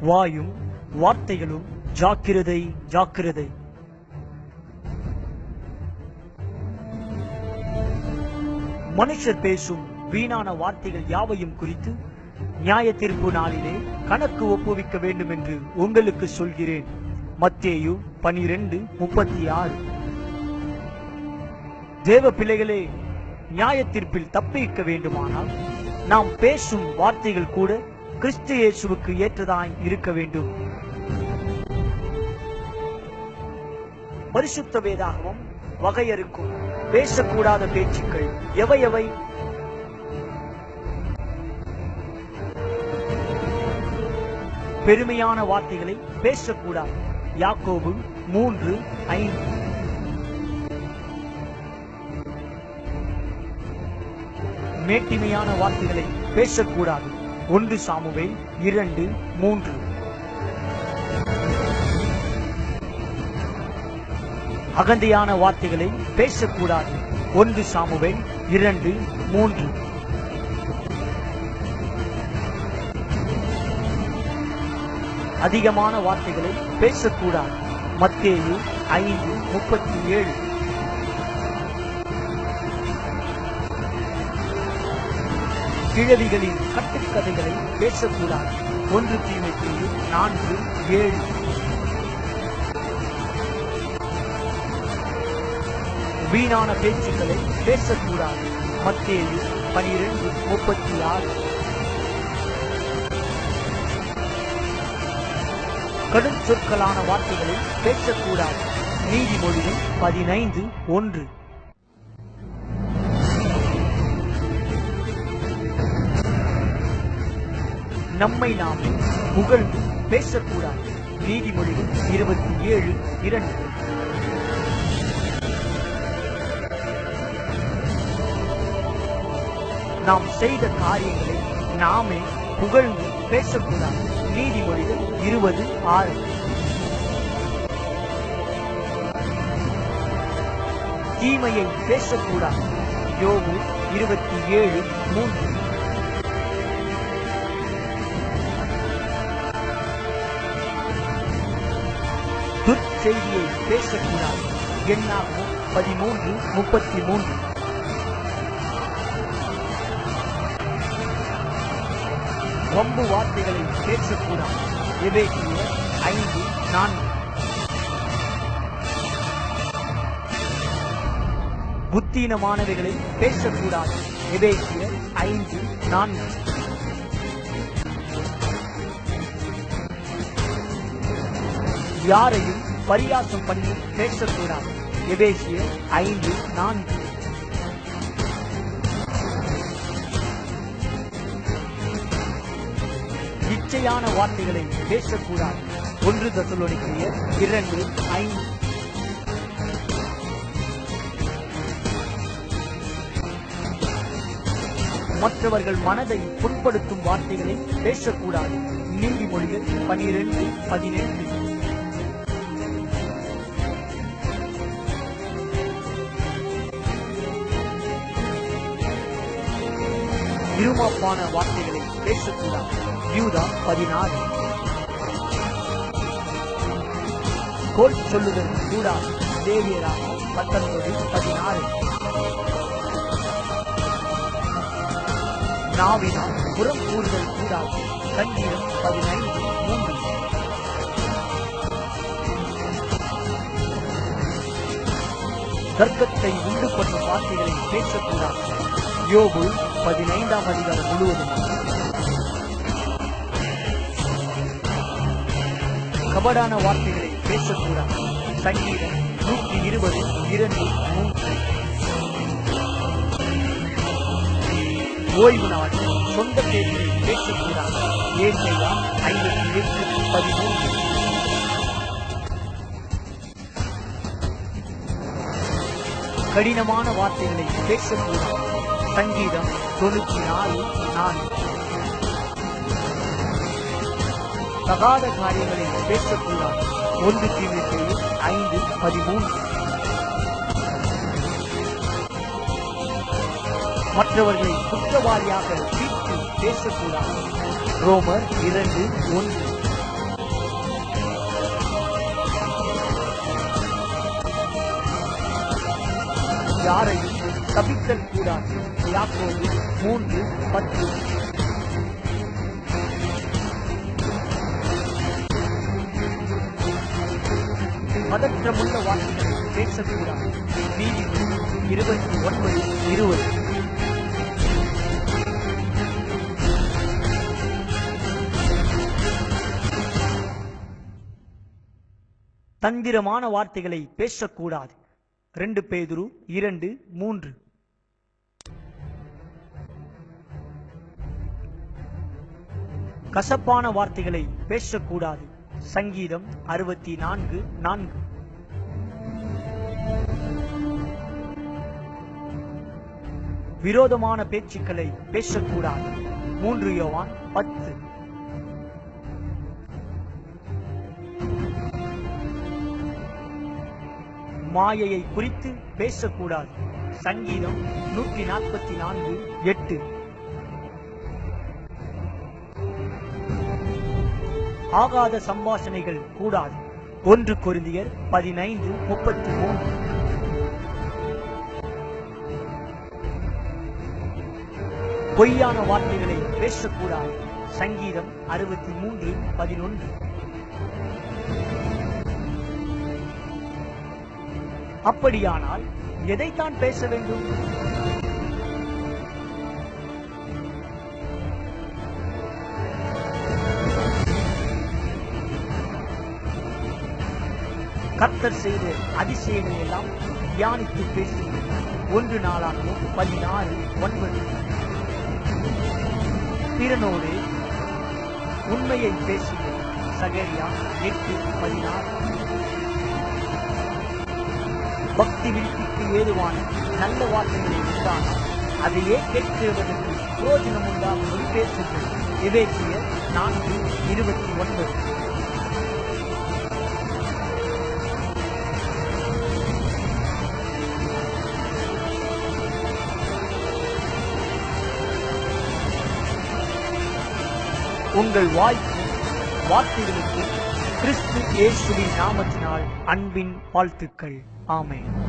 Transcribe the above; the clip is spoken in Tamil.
வாயும் வார்த்தைகளும் ஜாக்கிரதை ஜாக்கிரதை. மனுஷர் பேசும் வீணான வார்த்தைகள் யாவையும் குறித்து நியாய தீர்ப்பு நாளிலே கணக்கு ஒப்புவிக்க வேண்டும் என்று உங்களுக்கு சொல்கிறேன். மத்தேயு பனிரெண்டு முப்பத்தி ஆறு தேவ பிள்ளைகளே நியாய தீர்ப்பில் தப்பிக்க வேண்டுமானால் நாம் பேசும் வார்த்தைகள் கூட கிறிஸ்து இயேசுவுக்கு ஏற்றதாய் இருக்க வேண்டும். பரிசுத்த வேதாகவும் வகையறுக்கும். பேசக்கூடாத பேச்சுக்கள் எவை எவை? பெருமையான வார்த்தைகளை பேசக்கூடாது. யாக்கோபு மூன்று ஐந்து. மேட்டிமையான வார்த்தைகளை பேசக்கூடாது. ஒன்று சாமுவேல் இரண்டு மூன்று. அகந்தையான வார்த்தைகளை பேசக்கூடாது. ஒன்று சாமுவேல் இரண்டு மூன்று. அதிகமான வார்த்தைகளை பேசக்கூடாது. மத்தேயு ஐந்து முப்பத்தி ஏழு. கிழவிகளின் கட்டுக்கதைகளை பேசக்கூடாது. ஒன்று தீமைக்கு நான்கு ஏழு. வீணான பேச்சுக்களை பேசக்கூடாது. மத்தேயு பனிரெண்டு முப்பத்தி ஆறு. கடும் சொற்களான வார்த்தைகளை பேசக்கூடாது. நீதிமொழிகள் பதினைந்து ஒன்று. நம்மை நாம் புகழ்ந்து பேசக்கூடாது. நீதிமொழிகள் இருபத்தி ஏழு இரண்டு. நாம் செய்த காரியங்களை நாமே புகழ்ந்து பேசக்கூடாது. நீதிமொழிகள் இருபது ஆறு. தீமையை பேசக்கூடாது. யோகு இருபத்தி ஏழு மூன்று. துர்ச்செய்தியை பேசக்கூடாது. எண்ணாகும் பதிமூன்று முப்பத்தி மூன்று வம்பு வார்த்தைகளை பேசக்கூடாது. எபேசிய ஐந்து நான்கு. புத்தீனமானவைகளை பேசக்கூடாது. எபேசிய ஐந்து நான்கு. யாரையும் பரியாசம் பண்ணி பேசக்கூடாது. எபேசிய ஐந்து நான்கு. இச்சையான வார்த்தைகளை பேசக்கூடாது. ஒன்று தசலோனிக்கைய இரண்டு ஐந்து. மற்றவர்கள் மனதை புண்படுத்தும் வார்த்தைகளை பேசக்கூடாது. நீதிமொழிகள் பனிரெண்டு பதினெட்டு. இருமாப்பான வார்த்தைகளை பேசக்கூடாது யூதா பதினாறு. கோல் சொல்லுதல் கூடாது தேவியராக பத்தொன்பது பதினாறு. நாவினால் புறம் கூறுதல் கூடாது சங்கீதம் பதினைந்து மூன்று. தர்க்கத்தை உண்டு பண்ணும் வார்த்தைகளை பேசக்கூடாது. யோபு பதினைந்தாம் அதிகாரம் முழுவதும். கபடான வார்த்தைகளை பேசக்கூடாது. சங்கீதம் நூற்றி இருபது இரண்டு மூன்று. ஓய்வு நாள் சொந்த பேர்களை பேசக்கூடாது. ஏசையா ஐம்பத்தி எட்டு பதிமூன்று. கடினமான வார்த்தைகளை பேசக்கூடாது. சங்கீதம் தொண்ணூற்றி நாலு நான்கு தகாத காரியங்களில் பேசக்கூடாது ஒன்று தீவிரத்தில் ஐந்து பதிமூன்று. மற்றவர்களை குற்றவாளியாக தீர்த்து பேசக்கூடாது ரோமர் இரண்டு ஒன்று. யாரையும் தவித்தல் கூடாது. யாக்கோபு மூன்று பத்து பதற்றமுள்ள வார்த்தைகள் பேசக்கூடாது நீதி இருபத்தி ஒன்பது இருபது தந்திரமான வார்த்தைகளை பேசக்கூடாது. ரெண்டு பேதுரு இரண்டு மூன்று. கசப்பான வார்த்தைகளை பேசக்கூடாது. சங்கீதம் அறுபத்தி நான்கு நான்கு. விரோதமான பேச்சுக்களை பேசக்கூடாது. மூன்று யோவான் பத்து. மாயையை குறித்து பேசக்கூடாது. சங்கீதம் நூற்றி நாற்பத்தி நான்கு எட்டு. ஆகாத சம்பாஷணைகள் கூடாது. ஒன்று கொரிந்தியர் பதினைந்து முப்பத்தி மூன்று. பொய்யான வார்த்தைகளை பேசக்கூடாது. சங்கீதம் அறுபத்தி மூன்று பதினொன்று. அப்படியானால் எதைத்தான் பேச வேண்டும்? கர்த்தர் செய்த அதிசயங்கள் எல்லாம் தியானித்து பேசி ஒன்று நாளாகவும் பதினாறு ஒன்பது. பிறனோடு உண்மையை பேசுங்கள் சகரியா எட்டு பதினாறு. பக்தி விருத்திக்கு ஏதுவான நல்ல வார்த்தைகளை உண்டானால் அதையே கேட்கிறவர்களுக்கு பிரயோஜனம் உண்டாகும்படி பேசுங்கள் எபேசியர் நான்கு இருபத்தி ஒன்பது. உங்கள் வாய்ப்பு வார்த்தைகளுக்கு கிறிஸ்து இயேசுவின் நாமத்தினால் அன்பின் வாழ்த்துக்கள். ஆமென்.